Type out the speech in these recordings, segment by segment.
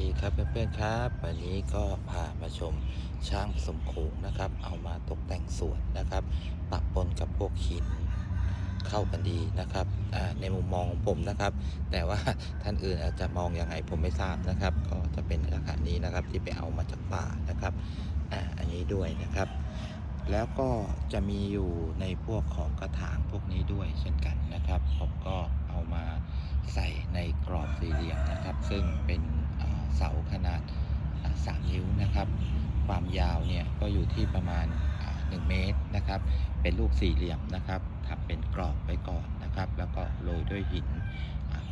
ดีครับเพื่อนๆครับ วันนี้ก็พามาชมช้างผสมโขงนะครับ เอามาตกแต่งสวนนะครับปะปนกับพวกหินเข้ากันดีนะครับในมุมมองของผมนะครับ แต่ว่าท่านอื่นอาจจะมองยังไงผมไม่ทราบนะครับ ก็จะเป็นลักษณะนี้นะครับที่ไปเอามาจากป่านะครับอ่าอันนี้ด้วยนะครับ แล้วก็จะมีอยู่ในพวกของกระถางพวกนี้ด้วยเช่นกันนะครับผมก็เอามาใส่ในกรอบสี่เหลี่ยมนะครับ ซึ่งเป็น เสาขนาดอ่าสามนิ้วนะครับ ความยาวเนี่ยก็อยู่ที่ประมาณอ่าหนึ่งเมตรนะครับ เป็นลูกสี่เหลี่ยมนะครับทำเป็นกรอบไว้ก่อนนะครับ แล้วก็โรยด้วยหิน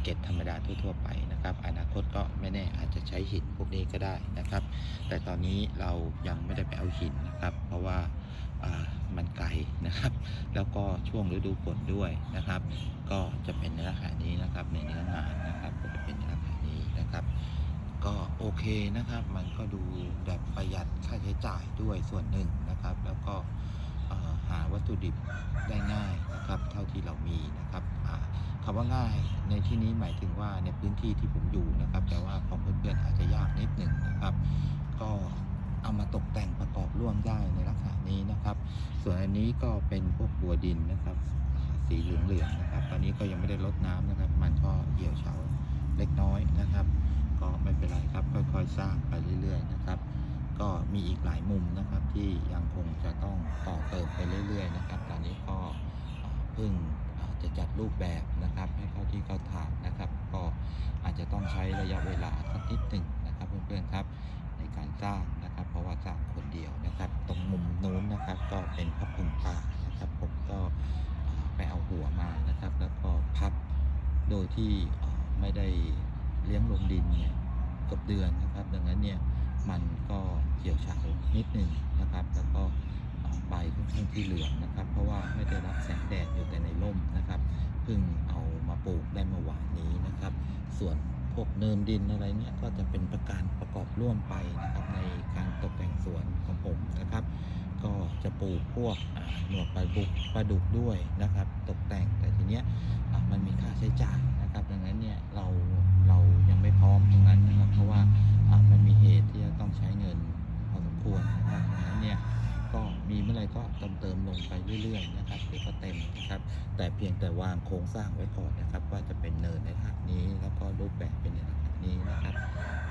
เกล็ดธรรมดาทั่วๆไปนะครับ อนาคตก็ไม่แน่อาจจะใช้หินพวกนี้ก็ได้นะครับ แต่ตอนนี้เรายังไม่ได้ไปเอาหินนะครับ เพราะว่ามันไกลนะครับ แล้วก็ช่วงฤดูฝนด้วยนะครับ ก็จะเป็นในลักษณะนี้นะครับในเนื้องานนะครับก็จะเป็นในลักษณะนี้นะครับ ก็โอเคนะครับ มันก็ดูแบบประหยัดค่าใช้จ่ายด้วยส่วนหนึ่งนะครับ แล้วก็หาวัตถุดิบได้ง่ายนะครับ เท่าที่เรามีนะครับอ่าคำว่าง่ายในที่นี้หมายถึงว่าในพื้นที่ที่ผมอยู่นะครับ แต่ว่าของเพื่อนๆอาจจะยากนิดหนึ่งนะครับ ก็เอามาตกแต่งประกอบร่วมได้ในลักษณะนี้นะครับ ส่วนอันนี้ก็เป็นพวกบัวดินนะครับ สีเหลืองๆนะครับ ตอนนี้ก็ยังไม่ได้ลดน้ำนะครับ มันก็เหี่ยวเฉาเล็กน้อยนะครับ ก็ไม่เป็นไรครับ ค่อยๆ สร้างไปเรื่อยๆนะครับ ก็มีอีกหลายมุมนะครับที่ยังคงจะต้องต่อเติมไปเรื่อย ๆ นะครับ ตอนนี้ก็เพิ่งจะจัดรูปแบบนะครับให้เข้าที่เข้าทางนะครับ ก็อาจจะต้องใช้ระยะเวลาสักนิดหนึ่งนะครับเพื่อนๆครับในการสร้างนะครับ เพราะว่าสร้างคนเดียวนะครับ ตรงมุมนู้นนะครับก็เป็นพับพึงป่านะครับผมก็ไปเอาหัวมานะครับ แล้วก็พับโดยที่ไม่ได้ เลี้ยงลงดินเนี่ยกับเดือนนะครับ ดังนั้นเนี่ยมันก็เขียวเฉานิดหนึ่งนะครับ แล้วก็ใบค่อนข้างที่เหลืองนะครับ เพราะว่าไม่ได้รับแสงแดดอยู่แต่ในร่มนะครับเพิ่งเอามาปลูกได้เมื่อวานนี้นะครับ ส่วนพวกเนินดินอะไรเนี่ยก็จะเป็นประการประกอบร่วมไปนะครับในการตกแต่งสวนของผมนะครับ ก็จะปลูกพวกหนวดปลาดุกปลาดุกด้วยนะครับ ตกแต่งแต่ทีเนี้ยมันมีค่าใช้จ่ายนะครับ ดังนั้นเนี่ยเรา พร้อมตรงนั้นนะครับ เพราะว่ามันมีเหตุที่จะต้องใช้เงินพอสมควรนะครับดังนั้นเนี่ยก็มีเมื่อไรก็เติมเติมลงไปเรื่อยๆนะครับเดี๋ยวก็เต็มนะครับ แต่เพียงแต่วางโครงสร้างไว้ก่อนนะครับ ว่าจะเป็นเนินในทางนี้แล้วก็รูปแบบเป็นในทางนี้นะครับ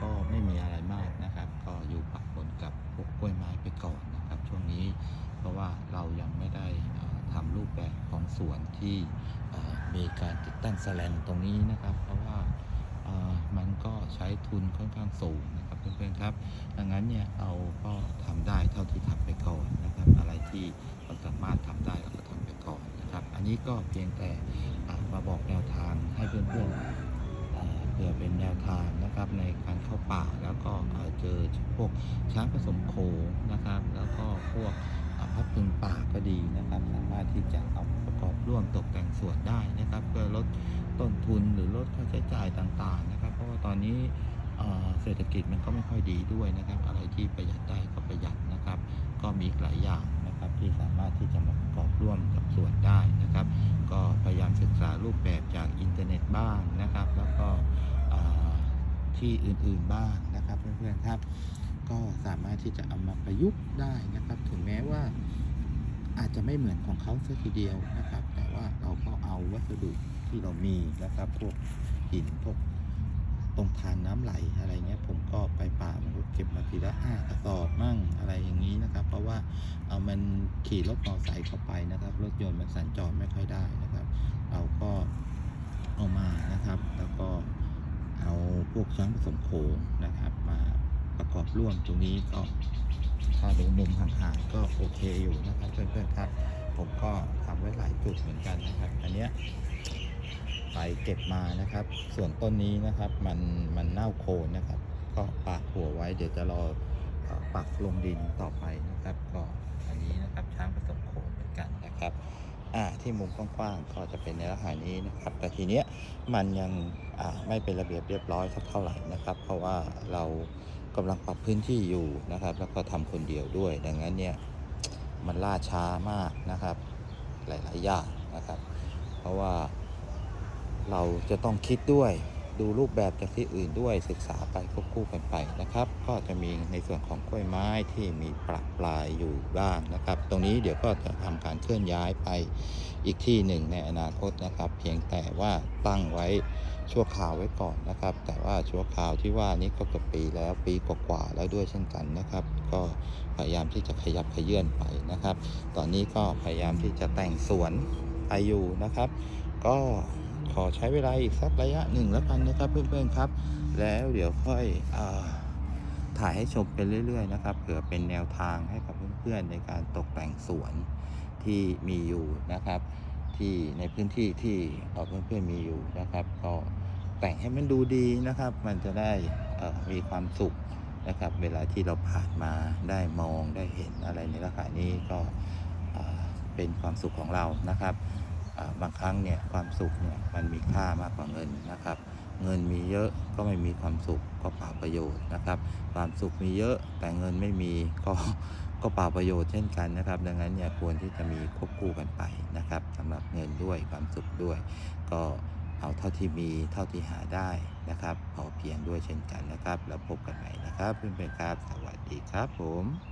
ก็ไม่มีอะไรมากนะครับ ก็อยู่ปะปนกับพวกกล้วยไม้ไปก่อนนะครับ ช่วงนี้เพราะว่าเรายังไม่ได้เอ่อทำรูปแบบของสวนที่มีการติดตั้งแสแลนตรงนี้นะครับเพราะว่า ใช้ทุนค่อนข้างสูงนะครับเพื่อนๆครับ ดังนั้นเนี่ยเราก็ทำได้เท่าที่ทำไปก่อนนะครับ อะไรที่เราสามารถทำได้เราก็ทำไปก่อนนะครับ อันนี้ก็เพียงแต่มาบอกแนวทางให้เพื่อนๆเพื่อเป็นแนวทางนะครับในการเข้าป่าแล้วก็เจอพวกช้างผสมโขงนะครับ แล้วก็พวกพับพึงป่าก็ดีนะครับ สามารถที่จะเอาประกอบร่วมตกแต่งส่วนได้นะครับ เพื่อลดต้นทุนหรือลดค่าใช้ นี้เศรษฐกิจมันก็ไม่ค่อยดีด้วยนะครับ อะไรที่ประหยัดได้ก็ประหยัดนะครับ ก็มีหลายอย่างนะครับที่สามารถที่จะมาประกอบร่วมกับส่วนได้นะครับ ก็พยายามศึกษารูปแบบจากอินเทอร์เน็ตบ้างนะครับ แล้วก็ที่อื่นๆบ้างนะครับเพื่อนๆครับ ก็สามารถที่จะเอามาประยุกต์ได้นะครับ ถึงแม้ว่าอาจจะไม่เหมือนของเขาสักทีเดียวนะครับ แต่ว่าเราก็เอาวัสดุที่เรามีนะครับพวกหินพวก ตรงทานน้ำไหลอะไรเงี้ยผมก็ไปป่ามันก็เก็บมาทีละห้ากระสอบมั่งอะไรอย่างนี้นะครับ เพราะว่าเอามันขี่รถมอเตอร์ไซค์เข้าไปนะครับ รถยนต์มันสัญจรไม่ค่อยได้นะครับ เราก็เอามานะครับ แล้วก็เอาพวกช้างผสมโขงนะครับ มาประกอบร่วมตรงนี้ก็ถ้าดูมุมห่างๆก็โอเคอยู่นะครับเพื่อนๆครับ ผมก็ทำไว้หลายจุดเหมือนกันนะครับ อันเนี้ย ไปเก็บมานะครับ ส่วนต้นนี้นะครับมันมันเน่าโคนนะครับ ก็ปักหัวไว้เดี๋ยวจะรอปักลงดินต่อไปนะครับ ก็อันนี้นะครับช้างผสมโขนเหมือนกันนะครับอ่าที่มุมกว้างๆก็จะเป็นในลักษณะนี้นะครับ แต่ทีเนี้ยมันยังอ่าไม่เป็นระเบียบเรียบร้อยสักเท่าไหร่นะครับ เพราะว่าเรากำลังปรับพื้นที่อยู่นะครับ แล้วก็ทำคนเดียวด้วย ดังนั้นเนี่ยมันล่าช้ามากนะครับ หลายๆอย่างนะครับ เพราะว่า เราจะต้องคิดด้วยดูรูปแบบจากที่อื่นด้วยศึกษาไปควบคู่กันไปนะครับ ก็จะมีในส่วนของกล้วยไม้ที่มีปรับปลายอยู่บ้างนะครับ ตรงนี้เดี๋ยวก็จะทำการเคลื่อนย้ายไปอีกที่หนึ่งในอนาคตนะครับ เพียงแต่ว่าตั้งไว้ชั่วคราวไว้ก่อนนะครับ แต่ว่าชั่วคราวที่ว่านี้ก็เกือบปีแล้วปีกว่าๆแล้วด้วยเช่นกันนะครับ ก็พยายามที่จะขยับขยื่นไปนะครับ ตอนนี้ก็พยายามที่จะแต่งสวนไปอยู่นะครับ ก็ อใช้เวลาอีกสักระยะหนึ่งแล้วกันนะครับเพื่อนๆครับ แล้วเดี๋ยวค่อยอถ่ายให้ชมไปเรื่อย ๆ นะครับเผื่อเป็นแนวทางให้กับเพื่อนๆในการตกแต่งสวนที่มีอยู่นะครับ ที่ในพื้นที่ที่เอ่อเพื่อนๆมีอยู่นะครับ ก็แต่งให้มันดูดีนะครับ มันจะได้มีความสุขนะครับ เวลาที่เราผ่านมาได้มองได้เห็นอะไรในลักษณะนี้ก็เป็นความสุขของเรานะครับ บางครั้งเนี่ยความสุขเนี่ยมันมีค่ามากกว่าเงินนะครับ เงินมีเยอะก็ไม่มีความสุขก็เปล่าประโยชน์นะครับ ความสุขมีเยอะแต่เงินไม่มีก็ก็เปล่าประโยชน์เช่นกันนะครับ ดังนั้นเนี่ยควรที่จะมีควบคู่กันไปนะครับสำหรับเงินด้วยความสุขด้วย ก็เอาเท่าที่มีเท่าที่หาได้นะครับพอเพียงด้วยเช่นกันนะครับ แล้วพบกันใหม่นะครับเพื่อนๆครับ สวัสดีครับผม